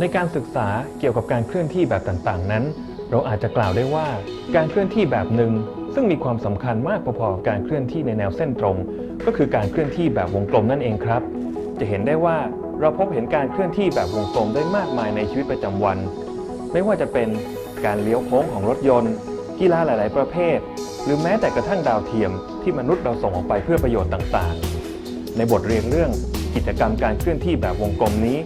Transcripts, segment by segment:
ในการศึกษาเกี่ยวกับการเคลื่อนที่แบบต่างๆ นั้น เราอาจจะกล่าวได้ว่าการเคลื่อนที่แบบหนึ่งซึ่งมีความสำคัญมากพอๆกับการเคลื่อนที่ในแนวเส้นตรง ก็คือการเคลื่อนที่แบบวงกลมนั่นเองครับ จะเห็นได้ว่าเราพบเห็นการเคลื่อนที่แบบวงกลมได้มากมายในชีวิตประจำวัน ไม่ว่าจะเป็นการเลี้ยวโค้งของรถยนต์ กีฬาหลาย ๆ ประเภท หรือแม้แต่กระทั่งดาวเทียมที่มนุษย์เราส่งออกไปเพื่อประโยชน์ต่างๆ ในบทเรียนเรื่องกิจกรรมการเคลื่อนที่แบบวงกลมนี้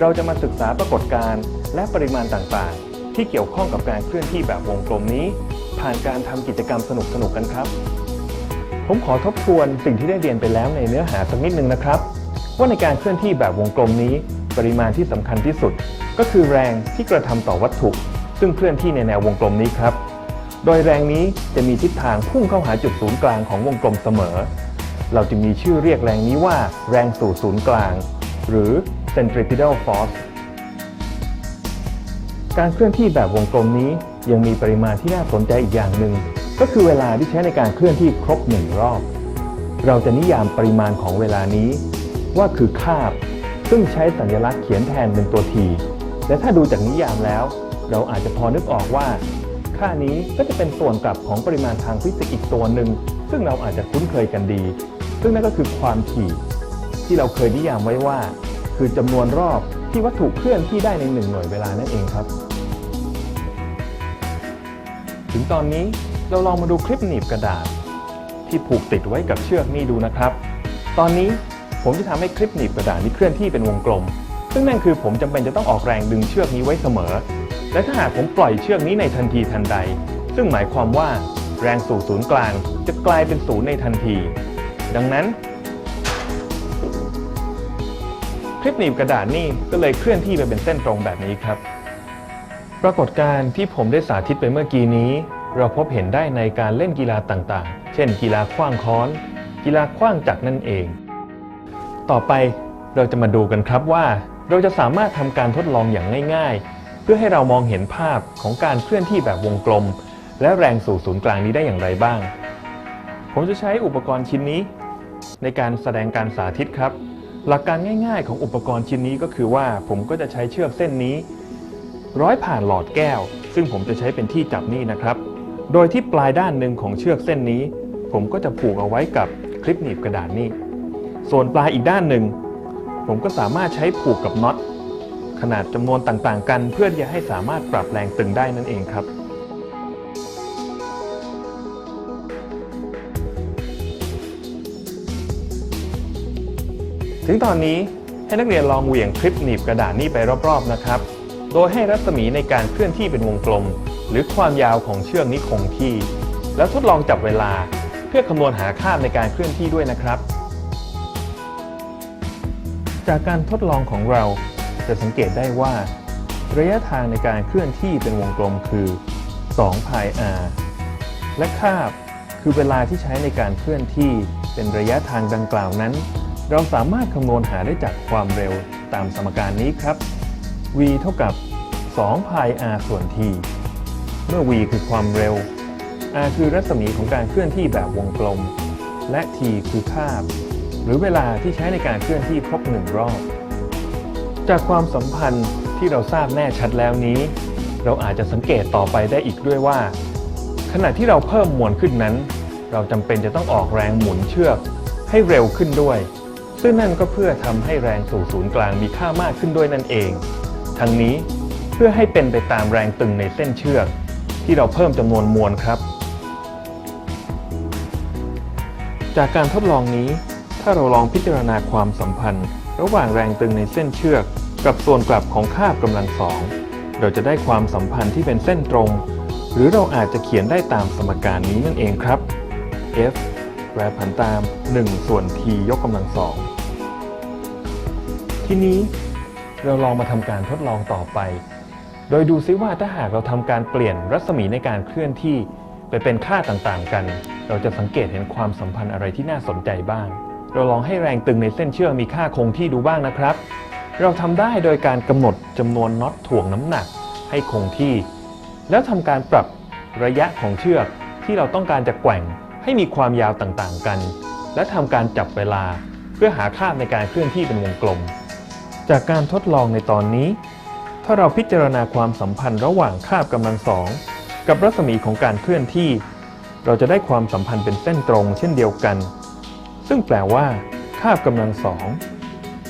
เราจะมาศึกษาปรากฏการณ์และปริมาณต่างๆ ที่เกี่ยวข้องกับการเคลื่อนที่แบบวงกลมนี้ ผ่านการทำกิจกรรมสนุกๆกันครับ ผมขอทบทวนสิ่งที่ได้เรียนไปแล้วในเนื้อหาสักนิดนึงนะครับ ว่าในการเคลื่อนที่แบบวงกลมนี้ ปริมาณที่สำคัญที่สุด ก็คือแรงที่กระทำต่อวัตถุ ซึ่งเคลื่อนที่ในแนววงกลมนี้ครับ โดยแรงนี้จะมีทิศทางพุ่งเข้าหาจุดศูนย์กลางของวงกลมเสมอ เราจึงมีชื่อเรียกแรงนี้ว่า แรงสู่ศูนย์กลาง หรือ centripetal force การเคลื่อนที่แบบวงกลมนี้ยังมีปริมาณที่น่าสนใจอีกอย่างหนึ่ง ก็คือเวลาที่ใช้ในการเคลื่อนที่ครบหนึ่งรอบ เราจะนิยามปริมาณของเวลานี้ ว่าคือคาบ ซึ่งใช้สัญลักษณ์เขียนแทนเป็นตัวทีและถ้าดูจากนิยามแล้ว เราอาจจะพอนึกออกว่า ค่านี้ก็จะเป็นส่วนกลับของปริมาณทางฟิสิกส์อีกตัวหนึ่ง ซึ่งเราอาจจะคุ้นเคยกันดี ซึ่งนั่นก็คือความถี่ ที่เราเคยนิยามไว้ว่า คือจำนวนรอบที่วัตถุเคลื่อนที่ได้ในหนึ่งหน่วยเวลานั่นเองครับ ถึงตอนนี้เราลองมาดูคลิปหนีบกระดาษ ที่ผูกติดไว้กับเชือกนี่ดูนะครับ ตอนนี้ผมจะทำให้คลิปหนีบกระดาษนี้เคลื่อนที่เป็นวงกลม ซึ่งนั่นคือผมจำเป็นจะต้องออกแรงดึงเชือกนี้ไว้เสมอ และถ้าหากผมปล่อยเชือกนี้ในทันทีทันใด ซึ่งหมายความว่าแรงสู่ศูนย์กลางจะกลายเป็นศูนย์ในทันที ดังนั้น คลิปหนีบกระดาษนี่ก็เลยเคลื่อนที่ไปเป็นเส้นตรงแบบนี้ครับ ปรากฏการณ์ที่ผมได้สาธิตไปเมื่อกี้นี้ เราพบเห็นได้ในการเล่นกีฬาต่างๆ เช่น กีฬาขว้างค้อน กีฬาขว้างจักรนั่นเอง ต่อไปเราจะมาดูกันครับว่า เราจะสามารถทำการทดลองอย่างง่ายๆ เพื่อให้เรามองเห็นภาพของการเคลื่อนที่แบบวงกลม และแรงสู่ศูนย์กลางนี้ได้อย่างไรบ้าง ผมจะใช้อุปกรณ์ชิ้นนี้ ในการแสดงการสาธิตครับ หลักการง่ายๆ ของอุปกรณ์ชิ้นนี้ก็คือว่าผมก็จะใช้เชือกเส้นนี้ ร้อยผ่านหลอดแก้ว ซึ่งผมจะใช้เป็นที่จับนี่นะครับ โดยที่ปลายด้านหนึ่งของเชือกเส้นนี้ ผมก็จะผูกเอาไว้กับคลิปหนีบกระดาษนี่ส่วนปลายอีกด้านหนึ่ง ผมก็สามารถใช้ผูกกับน็อตขนาดจำนวนต่างๆ กัน เพื่อจะให้สามารถปรับแรงตึงได้นั่นเองครับ ถึงตอนนี้ให้นักเรียนลองเหวี่ยงคลิปหนีบกระดาษนี้ไปรอบๆนะครับ โดยให้รัศมีในการเคลื่อนที่เป็นวงกลม หรือความยาวของเชือกนี้คงที่ แล้วทดลองจับเวลาเพื่อคำนวณหาค่าในการเคลื่อนที่ด้วยนะครับ จากการทดลองของเราจะสังเกตได้ว่า ระยะทางในการเคลื่อนที่เป็นวงกลมคือ2 pi r และคาบคือเวลาที่ใช้ในการเคลื่อนที่เป็นระยะทางดังกล่าวนั้น เราสามารถคำนวณหาได้จากความเร็วตามสมการนี้ครับ v เท่ากับ 2 pi r ส่วน t เมื่อ v คือความเร็ว r คือรัศมีของการเคลื่อนที่แบบวงกลม และ t คือคาบ หรือเวลาที่ใช้ในการเคลื่อนที่ครบหนึ่งรอบ จากความสัมพันธ์ที่เราทราบแน่ชัดแล้วนี้ เราอาจจะสังเกตต่อไปได้อีกด้วยว่า ขณะที่เราเพิ่มมวลขึ้นนั้น เราจำเป็นจะต้องออกแรงหมุนเชือกให้เร็วขึ้นด้วย ซึ่งนั่นก็เพื่อทำให้แรงสู่ศูนย์กลางมีค่ามากขึ้นด้วยนั่นเอง ทั้งนี้เพื่อให้เป็นไปตามแรงตึงในเส้นเชือก ที่เราเพิ่มจำนวนมวลครับ จากการทดลองนี้ ถ้าเราลองพิจารณาความสัมพันธ์ ระหว่างแรงตึงในเส้นเชือก กับส่วนกลับของคาบกำลังสองเราจะได้ความสัมพันธ์ที่เป็นเส้นตรง หรือเราอาจจะเขียนได้ตามสมการนี้นั่นเองครับ F แปรผันตาม 1 ส่วน t ยกกำลังสอง ทีนี้เราลองมาทำการทดลองต่อไป โดยดูซิว่าถ้าหากเราทำการเปลี่ยนรัศมีในการเคลื่อนที่ไปเป็นค่าต่างๆ กัน เราจะสังเกตเห็นความสัมพันธ์อะไรที่น่าสนใจบ้าง เราลองให้แรงตึงในเส้นเชือกมีค่าคงที่ดูบ้างนะครับ เราทำได้โดยการกำหนดจำนวนน็อตถ่วงน้ำหนักให้คงที่ แล้วทำการปรับระยะของเชือกที่เราต้องการจะแกว่ง ให้มีความยาวต่างๆกัน และทำการจับเวลาเพื่อหาค่าในการเคลื่อนที่เป็นวงกลม จากการทดลองในตอนนี้ ถ้าเราพิจารณาความสัมพันธ์ระหว่างคาบกำลังสองกับรัศมีของการเคลื่อนที่ เราจะได้ความสัมพันธ์เป็นเส้นตรงเช่นเดียวกัน ซึ่งแปลว่าคาบกำลังสอง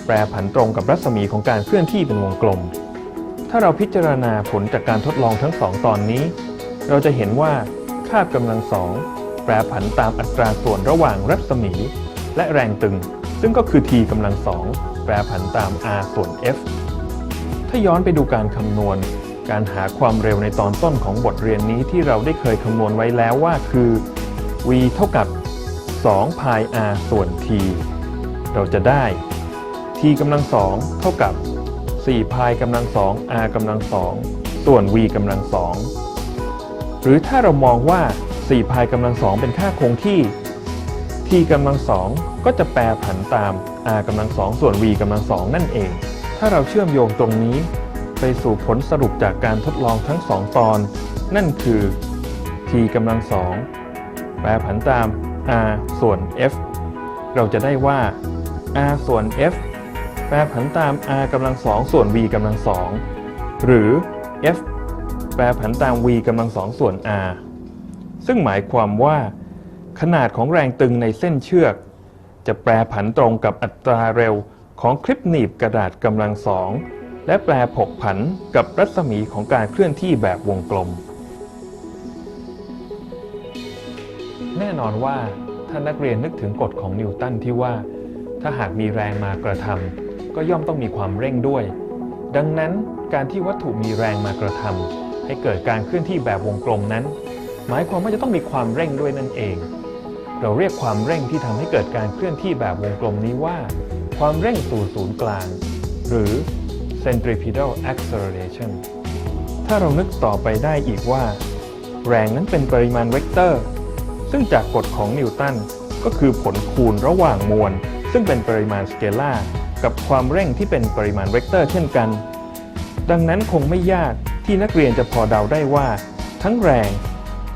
แปรผันตรงกับรัศมีของการเคลื่อนที่เป็นวงกลม ถ้าเราพิจารณาผลจากการทดลองทั้งสองตอนนี้ เราจะเห็นว่าคาบกำลังสอง รผันตามอัตราส่วนระหว่างรัศมี และแรงตึง ซึ่งก็คือ t กำลังสองแปรผันตาม r ส่วน f ถ้าย้อนไปดูการคำนวณ การหาความเร็วในตอนต้นของบทเรียนนี้ที่เราได้เคยคำนวณไว้แล้วว่าคือ v เท่ากับ2 pi r ส่วน t เราจะได้ t กำลังสองเท่ากับ4 pi กำลังสอง r กำลังสองส่วน v กำลังสองหรือถ้าเรามองว่า 4 pi กำลังสองเป็นค่าคงที่ t กำลังสองก็จะแปรผันตาม r กำลังสองส่วน v กำลังสองนั่นเอง ถ้าเราเชื่อมโยงตรงนี้ ไปสู่ผลสรุปจากการทดลองทั้งสองตอน นั่นคือ t กำลังสองแปรผันตาม r ส่วน f เราจะได้ว่า r ส่วน f แปรผันตาม r กำลังสองส่วน v กำลังสองหรือ f แปรผันตาม v กำลังสองส่วน r ซึ่งหมายความว่า ขนาดของแรงตึงในเส้นเชือก จะแปรผันตรงกับอัตราเร็วของคลิปหนีบกระดาษกำลังสอง และแปรผกผันกับรัศมีของการเคลื่อนที่แบบวงกลม แน่นอนว่าถ้านักเรียนนึกถึงกฎของนิวตันที่ว่า ถ้าหากมีแรงมากระทำก็ย่อมต้องมีความเร่งด้วย ดังนั้นการที่วัตถุมีแรงมากระทำให้เกิดการเคลื่อนที่แบบวงกลมนั้น หมายความว่าจะต้องมีความเร่งด้วยนั่นเอง เราเรียกความเร่งที่ทำให้เกิดการเคลื่อนที่แบบวงกลมนี้ว่า ความเร่งสู่ศูนย์กลาง หรือ centripetal acceleration ถ้าเรานึกต่อไปได้อีกว่า แรงนั้นเป็นปริมาณเวกเตอร์ ซึ่งจากกฎของนิวตันก็คือผลคูณระหว่างมวล ซึ่งเป็นปริมาณสเกลาร์กับความเร่งที่เป็นปริมาณเวกเตอร์เช่นกัน ดังนั้นคงไม่ยากที่นักเรียนจะพอเดาได้ว่า ทั้งแรง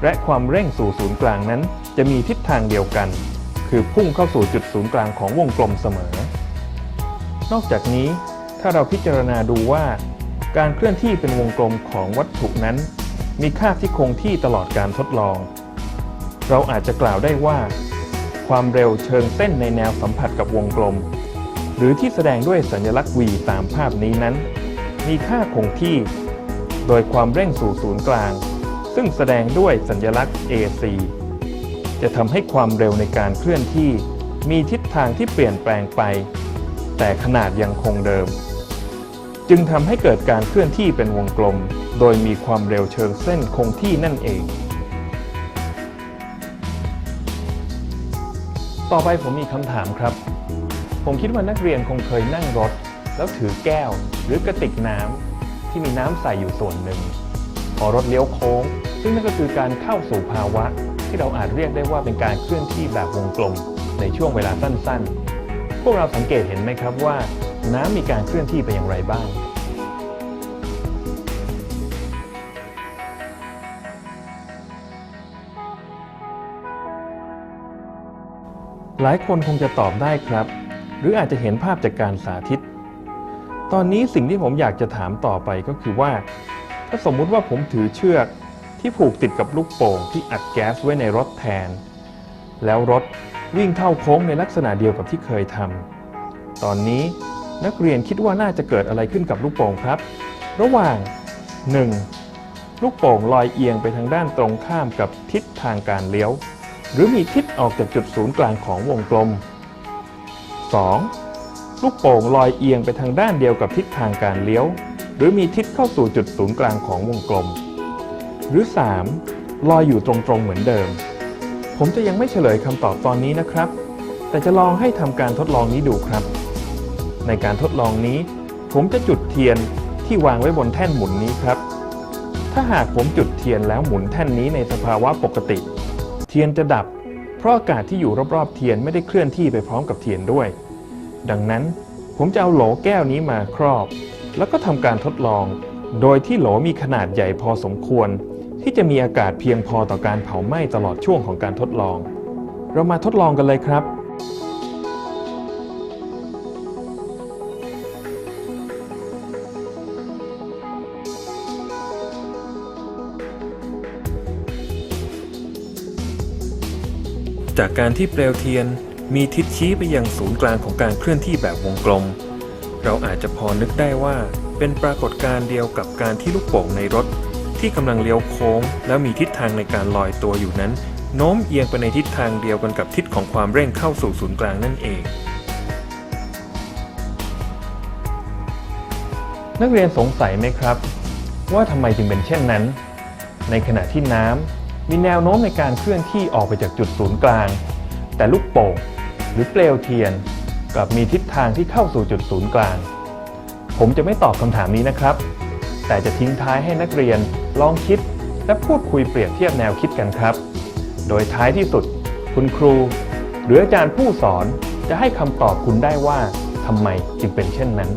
และความเร่งสู่ศูนย์กลางนั้น จะมีทิศทางเดียวกัน คือพุ่งเข้าสู่จุดศูนย์กลางของวงกลมเสมอ นอกจากนี้ถ้าเราพิจารณาดูว่า การเคลื่อนที่เป็นวงกลมของวัตถุนั้น มีค่าที่คงที่ตลอดการทดลอง เราอาจจะกล่าวได้ว่า ความเร็วเชิงเส้นในแนวสัมผัสกับวงกลม หรือที่แสดงด้วยสัญลักษณ์ v ตามภาพนี้นั้น มีค่าคงที่ โดยความเร่งสู่ศูนย์กลาง ซึ่งแสดงด้วยสัญลักษณ์ ac จะทำให้ความเร็วในการเคลื่อนที่ มีทิศทางที่เปลี่ยนแปลงไป แต่ขนาดยังคงเดิม จึงทำให้เกิดการเคลื่อนที่เป็นวงกลม โดยมีความเร็วเชิงเส้นคงที่นั่นเอง ต่อไปผมมีคำถามครับ ผมคิดว่านักเรียนคงเคยนั่งรถ แล้วถือแก้ว หรือกระติกน้ำที่มีน้ำใส่อยู่ส่วนหนึ่งพอรถเลี้ยวโค้ง ซึ่งนั่นก็คือการเข้าสู่ภาวะที่เราอาจเรียกได้ว่าเป็นการเคลื่อนที่แบบวงกลมในช่วงเวลาสั้นๆ พวกเราสังเกตเห็นไหมครับว่า น้ำมีการเคลื่อนที่ไปอย่างไรบ้างหลายคนคงจะตอบได้ครับ หรืออาจจะเห็นภาพจากการสาธิต ตอนนี้สิ่งที่ผมอยากจะถามต่อไปก็คือว่า ถ้าสมมุติว่าผมถือเชือก ที่ผูกติดกับลูกโป่งที่อัดแก๊สไว้ในรถแทน แล้วรถวิ่งเข้าโค้งในลักษณะเดียวกับที่เคยทำตอนนี้นักเรียนคิดว่าน่าจะเกิดอะไรขึ้นกับลูกโป่งครับ ระหว่าง 1. ลูกโป่งลอยเอียงไปทางด้านตรงข้ามกับทิศทางการเลี้ยว หรือมีทิศออกจากจุดศูนย์กลางของวงกลม 2. ลูกโป่งลอยเอียงไปทางด้านเดียวกับทิศทางการเลี้ยว หรือมีทิศเข้าสู่จุดศูนย์กลางของวงกลม หรือ 3. ลอยอยู่ตรงๆเหมือนเดิม ผมจะยังไม่เฉลยคำตอบตอนนี้นะครับ แต่จะลองให้ทำการทดลองนี้ดูครับ ในการทดลองนี้ ผมจะจุดเทียนที่วางไว้บนแท่นหมุนนี้ครับ ถ้าหากผมจุดเทียนแล้วหมุนแท่นนี้ในสภาวะปกติ เทียนจะดับ เพราะอากาศที่อยู่รอบๆเทียนไม่ได้เคลื่อนที่ไปพร้อมกับเทียนด้วย ดังนั้นผมจะเอาโหลแก้วนี้มาครอบ แล้วก็ทำการทดลอง โดยที่โหลมีขนาดใหญ่พอสมควร ที่จะมีอากาศเพียงพอต่อการเผาไหม้ตลอดช่วงของการทดลอง เรามาทดลองกันเลยครับ จากการที่เปลวเทียนมีทิศชี้ไปยังศูนย์กลางของการเคลื่อนที่แบบวงกลม เราอาจจะพอนึกได้ว่าเป็นปรากฏการณ์เดียวกับการที่ลูกโป่งในรถ ที่กำลังเลี้ยวโค้ง แล้วมีทิศทางในการลอยตัวอยู่นั้น โน้มเอียงไปในทิศทางเดียวกันกับทิศของความเร่งเข้าสู่ศูนย์กลางนั่นเอง นักเรียนสงสัยไหมครับ ว่าทำไมจึงเป็นเช่นนั้น ในขณะที่น้ำมีแนวโน้มในการเคลื่อนที่ออกไปจากจุดศูนย์กลาง แต่ลูกโป่งหรือเปลวเทียนกลับมีทิศทางที่เข้าสู่จุดศูนย์กลาง ผมจะไม่ตอบคำถามนี้นะครับ แต่จะทิ้งท้ายให้นักเรียนลองคิดและพูดคุยเปรียบเทียบแนวคิดกันครับ โดยท้ายที่สุด คุณครู หรืออาจารย์ผู้สอนจะให้คำตอบคุณได้ว่าทำไมจึงเป็นเช่นนั้น